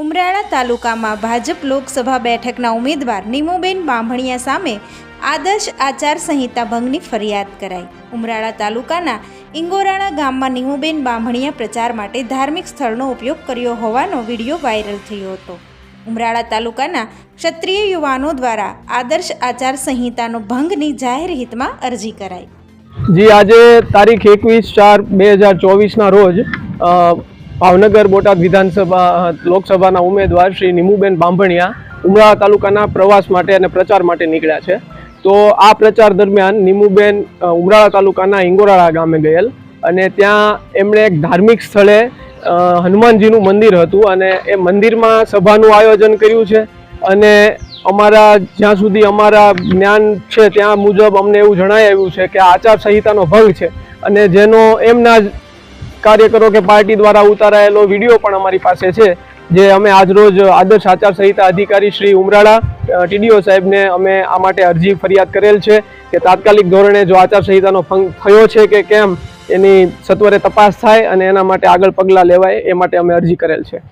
ઉમરાળા તાલુકામાં ભાજપ લોકસભા બેઠકના ઉમેદવાર નીમુબેન બાંભણિયા સામે આદર્શ આચાર સંહિતા ભંગની ફરિયાદ કરાઈ. ઉમરાળા તાલુકાના ઇંગોરાળા ગામમાં નીમુબેન બાંભણિયા પ્રચાર માટે ધાર્મિક સ્થળનો ઉપયોગ કર્યો હોવાનો વીડિયો વાયરલ થયો હતો. ઉમરાળા તાલુકાના ક્ષત્રિય યુવાનો દ્વારા આદર્શ આચાર સંહિતાનો ભંગની જાહેર હિતમાં અરજી કરાઈ. જી, આજે તારીખ એકવીસ ચાર બે હજાર ચોવીસના રોજ ભાવનગર બોટાદ વિધાનસભા, લોકસભાના ઉમેદવાર શ્રી નિમુબેન બાંભણિયા ઉમરાળા તાલુકાના પ્રવાસ માટે અને પ્રચાર માટે નીકળ્યા છે. તો આ પ્રચાર દરમિયાન નિમુબેન ઉમરાળા તાલુકાના ઇંગોરાળા ગામે ગયેલ અને ત્યાં એમણે એક ધાર્મિક સ્થળે હનુમાનજીનું મંદિર હતું અને એ મંદિરમાં સભાનું આયોજન કર્યું છે અને અમારા, જ્યાં સુધી અમારા જ્ઞાન છે ત્યાં મુજબ અમને એવું જણાઈ આવ્યું છે કે આચાર સંહિતાનો ભંગ છે અને જેનો એમના જ કાર્યકરો કે પાર્ટી દ્વારા ઉતારાયેલો વીડિયો પણ અમારી પાસે છે, જે અમે આજરોજ આદર્શ આચાર સંહિતા અધિકારી શ્રી ઉમરાળા ટીડીઓ સાહેબને અમે આ માટે અરજી ફરિયાદ કરેલ છે કે તાત્કાલિક ધોરણે જો આચાર સંહિતાનો ભંગ થયો છે કે કેમ, એની સત્વરે તપાસ થાય અને એના માટે આગળ પગલાં લેવાય, એ માટે અમે અરજી કરેલ છે.